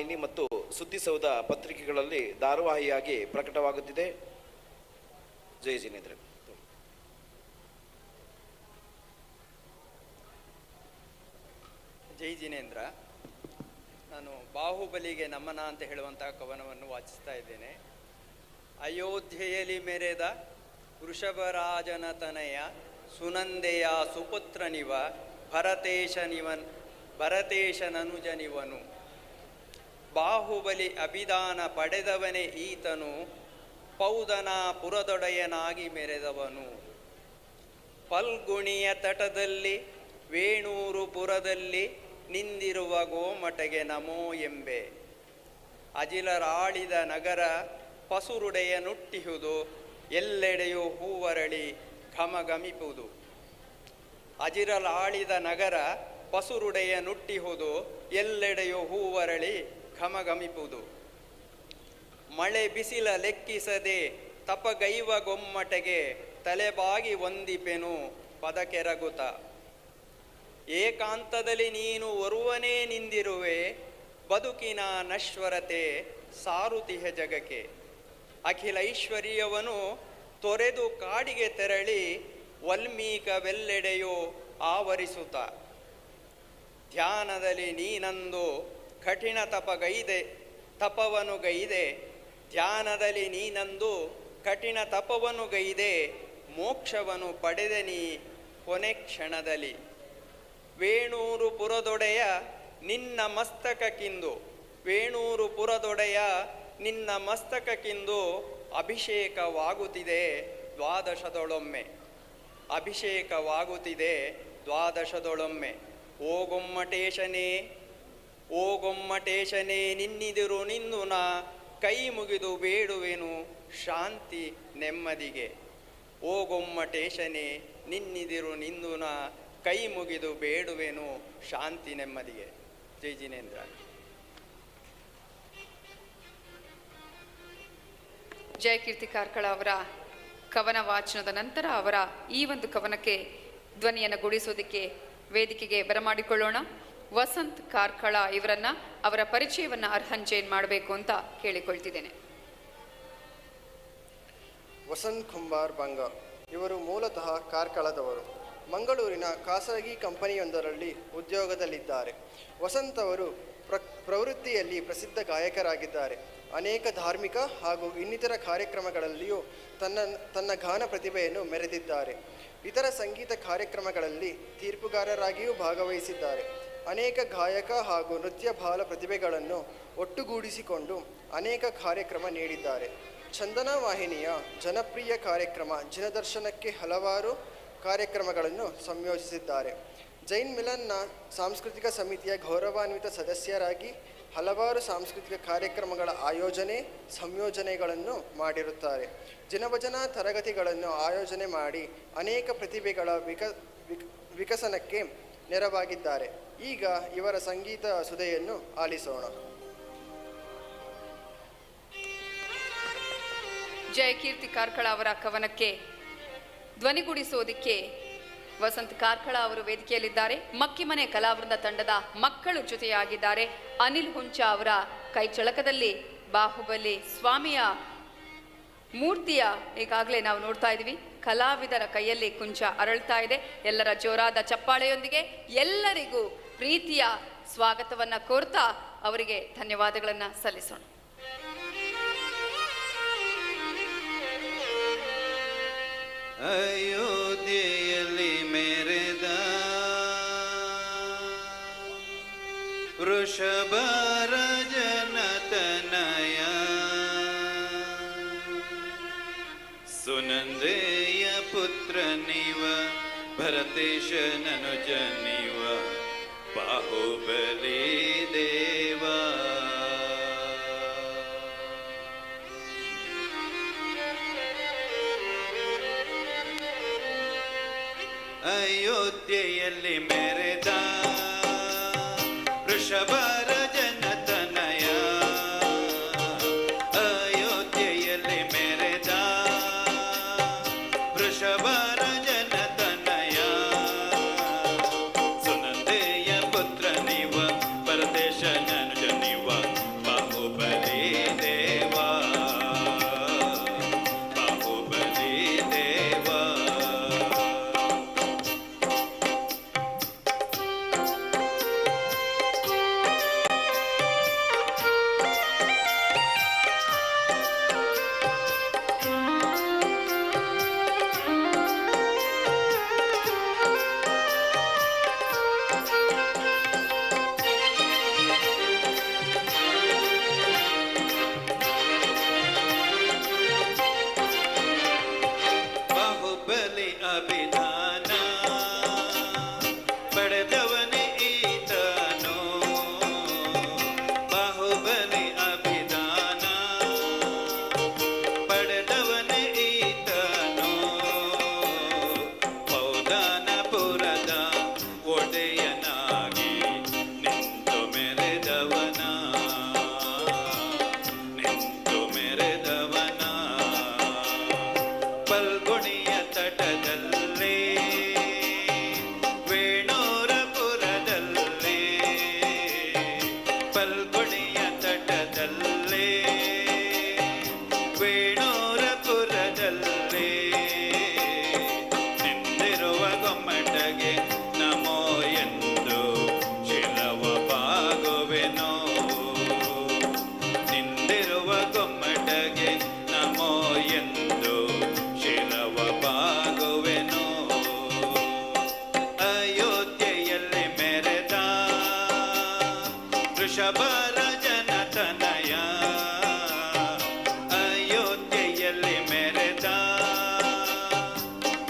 ಮತ್ತು ಸುದ್ದಿಸೌಧ ಪತ್ರಿಕೆಗಳಲ್ಲಿ ಧಾರಾವಾಹಿಯಾಗಿ ಪ್ರಕಟವಾಗುತ್ತಿದೆ. ಜೈ ಜಿನೇಂದ್ರ. ಜೈ ಜಿನೇಂದ್ರ. ನಾನು ಬಾಹುಬಲಿಗೆ ನಮನ ಅಂತ ಹೇಳುವಂತಹ ಕವನವನ್ನು ವಾಚಿಸ್ತಾ ಇದ್ದೇನೆ. ಅಯೋಧ್ಯೆಯಲ್ಲಿ ಮೆರೆದ ವೃಷಭರಾಜನ ತನಯ ಸುನಂದೆಯ ಸುಪುತ್ರನಿವ ಭರತೇಶನಿವನ್ ಭರತೇಶನನುಜನಿವನು ಬಾಹುಬಲಿ ಅಭಿದಾನ ಪಡೆದವನೇ ಈತನು ಪೌದನ ಪುರದೊಡೆಯನಾಗಿ ಮೆರೆದವನು. ಪಲ್ಗುಣಿಯ ತಟದಲ್ಲಿ, ವೇಣೂರು ಪುರದಲ್ಲಿ ನಿಂದಿರುವ ಗೋಮಟಗೆ ನಮೋ ಎಂಬೆ. ಅಜಿಲರಾಳಿದ ನಗರ ಪಸುರುಡೆಯ ನುಟ್ಟಿಹುದು, ಎಲ್ಲೆಡೆಯೂ ಹೂವರಳಿ ಘಮಘಮಿಪುದು ಅಜಿರಲಾಳಿದ ನಗರ ಪಸುರುಡೆಯ ನುಟ್ಟಿಹುದು, ಎಲ್ಲೆಡೆಯೂ ಹೂವರಳಿ ಘಮಘಮಿಪುದು ಮಳೆ ಬಿಸಿಲ ಲೆಕ್ಕಿಸದೆ ತಪಗೈವ ಗೊಮ್ಮಟೆಗೆ ತಲೆಬಾಗಿ ಒಂದಿಪೆನು ಪದಕೆರಗುತ. ಏಕಾಂತದಲ್ಲಿ ನೀನು ಒರುವನೇ ನಿಂದಿರುವೆ, ಬದುಕಿನ ನಶ್ವರತೆ ಸಾರುತಿಹ ಜಗಕ್ಕೆ. ಅಖಿಲ ಐಶ್ವರ್ಯವನು ತೊರೆದು ಕಾಡಿಗೆ ತೆರಳಿ ವಲ್ಮೀಕವೆಲ್ಲೆಡೆಯೋ ಆವರಿಸುತ್ತ ಧ್ಯಾನದಲ್ಲಿ ನೀನಂದು ಕಠಿಣ ತಪಗೈದೆ ತಪವನು ಗೈದೆ ಧ್ಯಾನದಲ್ಲಿ ನೀನಂದು ಕಠಿಣ ತಪವನು ಗೈದೆ ಮೋಕ್ಷವನ್ನು ಪಡೆದೆ ನೀ ಕೊನೆ ಕ್ಷಣದಲ್ಲಿ. ವೇಣೂರು ಪುರದೊಡೆಯ ನಿನ್ನ ಮಸ್ತಕಕ್ಕಿಂದು, ವೇಣೂರು ಪುರದೊಡೆಯ ನಿನ್ನ ಮಸ್ತಕಕ್ಕಿಂದು ಅಭಿಷೇಕವಾಗುತ್ತಿದೆ ದ್ವಾದಶದೊಳೊಮ್ಮೆ. ಅಭಿಷೇಕವಾಗುತ್ತಿದೆ ದ್ವಾದಶದೊಳೊಮ್ಮೆ. ಓ ಗೊಮ್ಮಟೇಶನೇ ಓ ಗೊಮ್ಮಟೇಶನೇ ನಿನ್ನಿದಿರು ನಿಂದು ನಾ ಕೈ ಮುಗಿದು ಬೇಡುವೆನು ಶಾಂತಿ ನೆಮ್ಮದಿಗೆ. ಓ ಗೊಮ್ಮಟೇಶನೇ ನಿನ್ನಿದಿರು ನಿಂದು ನಾ ಕೈ ಮುಗಿದು ಬೇಡುವೆನು ಶಾಂತಿ ನೆಮ್ಮದಿಗೆ. ಜೈ ಜಿನೇಂದ್ರ. ಜಯಕೀರ್ತಿ ಕಾರ್ಕಳ ಅವರ ಕವನ ವಾಚನದ ನಂತರ ಅವರ ಈ ಒಂದು ಕವನಕ್ಕೆ ಧ್ವನಿಯನ್ನು ಗುಡಿಸೋದಕ್ಕೆ ವೇದಿಕೆಗೆ ಬರಮಾಡಿಕೊಳ್ಳೋಣ. ವಸಂತ್ ಕಾರ್ಕಳ ಇವರನ್ನ ಅವರ ಪರಿಚಯವನ್ನ ಅರ್ಹಂಚೇನ್ ಮಾಡಬೇಕು ಅಂತ ಕೇಳಿಕೊಳ್ತಿದ್ದೇನೆ. ವಸಂತ್ ಕುಂಬಾರ್ ಬಂಗ ಇವರು ಮೂಲತಃ ಕಾರ್ಕಳದವರು. ಮಂಗಳೂರಿನ ಖಾಸಗಿ ಕಂಪನಿಯೊಂದರಲ್ಲಿ ಉದ್ಯೋಗದಲ್ಲಿದ್ದಾರೆ. ವಸಂತ್ ಅವರು ಪ್ರ, ಪ್ರವೃತ್ತಿಯಲ್ಲಿ ಪ್ರಸಿದ್ಧ ಗಾಯಕರಾಗಿದ್ದಾರೆ. ಅನೇಕ ಧಾರ್ಮಿಕ ಹಾಗೂ ಇನ್ನಿತರ ಕಾರ್ಯಕ್ರಮಗಳಲ್ಲಿಯೂ ತನ್ನ ತನ್ನ ಗಾನ ಪ್ರತಿಭೆಯನ್ನು ಮೆರೆದಿದ್ದಾರೆ. ಇತರ ಸಂಗೀತ ಕಾರ್ಯಕ್ರಮಗಳಲ್ಲಿ ತೀರ್ಪುಗಾರರಾಗಿಯೂ ಭಾಗವಹಿಸಿದ್ದಾರೆ. ಅನೇಕ ಗಾಯಕ ಹಾಗೂ ನೃತ್ಯ ಬಾಲ ಪ್ರತಿಭೆಗಳನ್ನು ಒಟ್ಟುಗೂಡಿಸಿಕೊಂಡು ಅನೇಕ ಕಾರ್ಯಕ್ರಮ ನೀಡಿದ್ದಾರೆ. ಚಂದನ ವಾಹಿನಿಯ ಜನಪ್ರಿಯ ಕಾರ್ಯಕ್ರಮ ಜನದರ್ಶನಕ್ಕೆ ಹಲವಾರು ಕಾರ್ಯಕ್ರಮಗಳನ್ನು ಸಂಯೋಜಿಸಿದ್ದಾರೆ. ಜೈನ್ ಮಿಲನ್ನ ಸಾಂಸ್ಕೃತಿಕ ಸಮಿತಿಯ ಗೌರವಾನ್ವಿತ ಸದಸ್ಯರಾಗಿ ಹಲವಾರು ಸಾಂಸ್ಕೃತಿಕ ಕಾರ್ಯಕ್ರಮಗಳ ಆಯೋಜನೆ, ಸಂಯೋಜನೆಗಳನ್ನು ಮಾಡಿರುತ್ತಾರೆ. ಜನಭಜನಾ ತರಗತಿಗಳನ್ನು ಆಯೋಜನೆ ಮಾಡಿ ಅನೇಕ ಪ್ರತಿಭೆಗಳ ವಿಕ ವಿಕ, ವಿಕಸನಕ್ಕೆ ನೆರವಾಗಿದ್ದಾರೆ. ಈಗ ಇವರ ಸಂಗೀತ ಸುಧೆಯನ್ನು ಆಲಿಸೋಣ. ಜಯಕೀರ್ತಿ ಕಾರ್ಕಳ ಅವರ ಕವನಕ್ಕೆ ಧ್ವನಿಗೂಡಿಸೋದಿಕ್ಕೆ ವಸಂತ್ ಕಾರ್ಕಳ ಅವರು ವೇದಿಕೆಯಲ್ಲಿದ್ದಾರೆ. ಮಕ್ಕಿಮನೆ ಕಲಾವೃಂದ ತಂಡದ ಮಕ್ಕಳು ಜೊತೆಯಾಗಿದ್ದಾರೆ. ಅನಿಲ್ ಹುಂಚ ಅವರ ಕೈ ಚಳಕದಲ್ಲಿ ಬಾಹುಬಲಿ ಸ್ವಾಮಿಯ ಮೂರ್ತಿಯ ಈಗಾಗಲೇ ನಾವು ನೋಡ್ತಾ ಇದ್ದೀವಿ. ಕಲಾವಿದರ ಕೈಯಲ್ಲಿ ಕುಂಚ ಅರಳ್ತಾ ಇದೆ. ಎಲ್ಲರ ಜೋರಾದ ಚಪ್ಪಾಳೆಯೊಂದಿಗೆ ಎಲ್ಲರಿಗೂ ಪ್ರೀತಿಯ ಸ್ವಾಗತವನ್ನ ಕೋರ್ತಾ ಅವರಿಗೆ ಧನ್ಯವಾದಗಳನ್ನ ಸಲ್ಲಿಸೋಣ. ಅಯೋಧ್ಯೆಯಲ್ಲಿ ಮೇರೆದ ವೃಷಭರಜನತನಯ ಸುನಂದೇಯ ಸುನಂದೆಯ ಪುತ್ರ ನೀವ ಭರತೇಶ ನನುಜನಿವ ಬಾಹುಬಲಿ ದೇವ. ಅಯೋಧ್ಯೆಯಲ್ಲಿ ಮೆರೆದ ವೃಷಭರ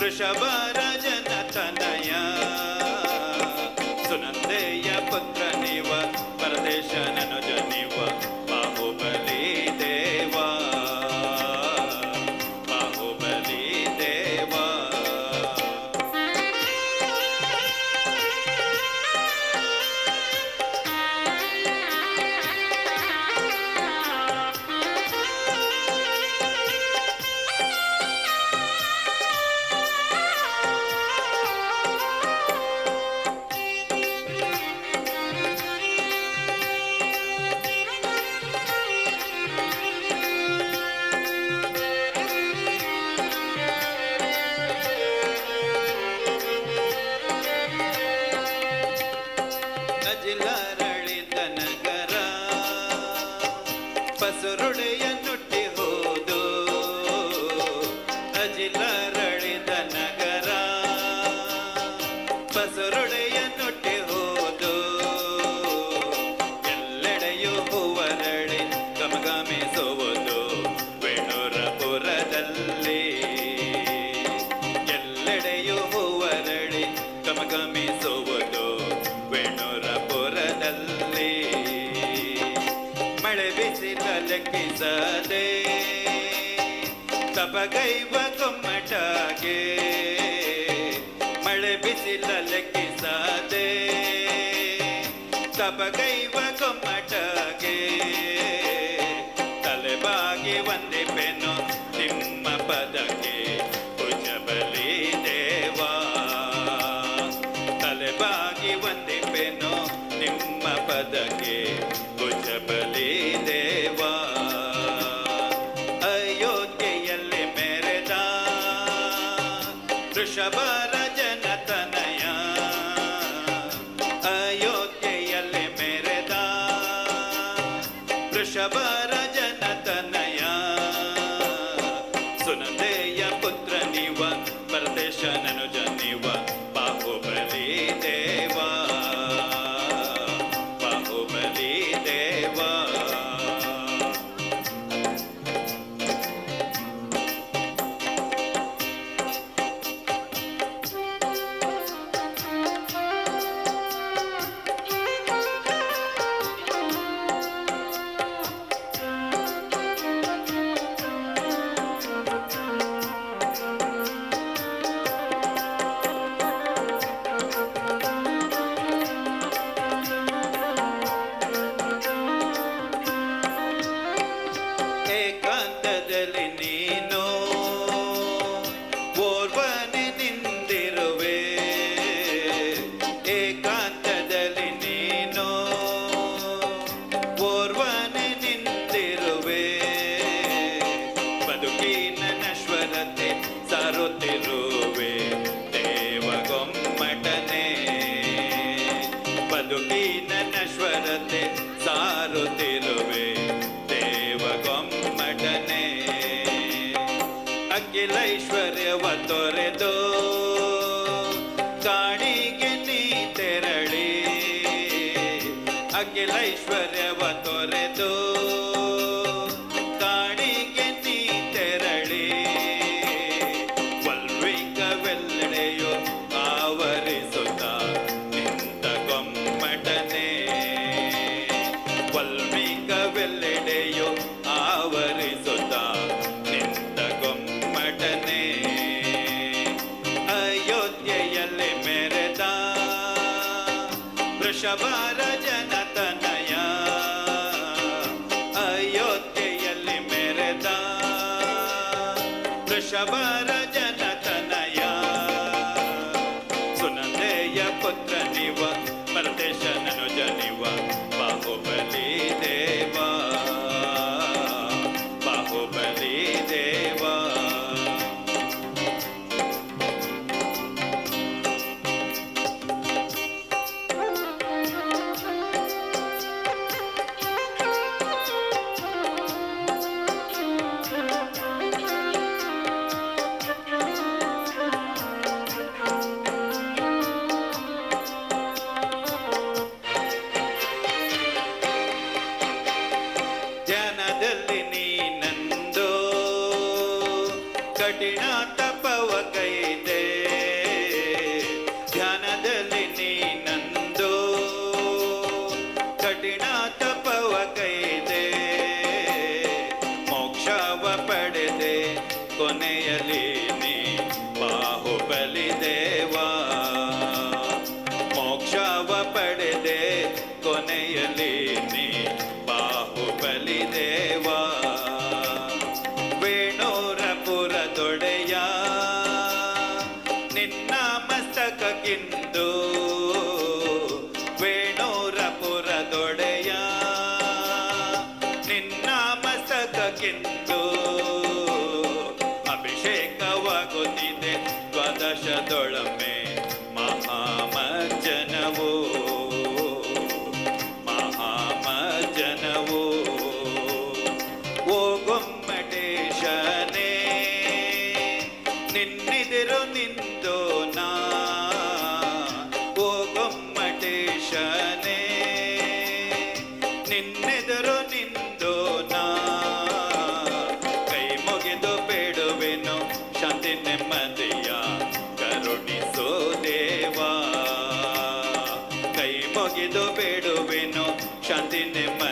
वृषभरज ಪಸುರುಡೆಯ ನುಟ್ಟಿ ಹೋದು. ಅಜಿಲರಳಿದ ನಗರ. ಪಸುರುಡೆಯ ನುಟ್ಟಿ ಹೋದು. ಎಲ್ಲೆಡೆಯೂ ಹೂವರಳಿ ಗಮಗಮಿಸುವುದು ವೇಣುರಪುರದಲ್ಲಿ ಎಲ್ಲೆಡೆಯೂ ಹೂವರಳಿ ಗಮಗಮಿಸುವುದು ವೇಣುರಪುರದಲ್ಲಿ ಬಿಸಿಲ ತಪಗೈವ ಗೊಮ್ಮಟಾಗೆ ಮಳೆ ಬಿಸಿಲ ಲೆಕ್ಕಿಸದೆ ತಪಗೈವ ಗೊಮ್ಮಟಾಗೆ ತಲೆಬಾಗಿ ಒಂದೇ ಪೆನು ನಿಮ್ಮ ಪದಕ್ಕೆ ಭುಜಬಲಿ ದೇವಾ. ತಲೆಬಾಗಿ ಒಂದೇ ಪೆನು ನಿಮ್ಮ ಪದಕ್ಕೆ ಅಖಿಲೈಶ್ವರ್ಯವ ತೊರೆದು ಕಾಡಿಗೆ ನೀ ತೆರಳಿ, ವಲ್ವಿಕವೆಲ್ಲೆಡೆಯು ಆವರಿಸುತ್ತ ನಿಂತ ಗೊಮ್ಮಟನೆ. ವಲ್ವಿಕವೆಲ್ಲೆಡೆಯು ಆವರಿಸುತ್ತ ನಿಂತ ಗೊಮ್ಮಟನೆ. ಅಯೋಧ್ಯೆಯಲ್ಲಿ ಮೆರೆದ ವೃಷಭಾರ ಜನತನಯ ಕಠಿಣ cinema.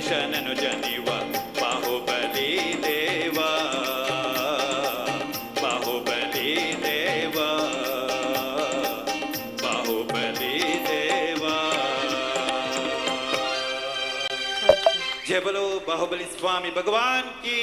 ಶನನು ಜನಿವ ಬಾಹುಬಲಿ ದೇವಾ ಬಾಹುಬಲಿ ದೇವಾ ಬಾಹುಬಲಿ ದೇವಾ जय बोलो बाहुबली स्वामी भगवान की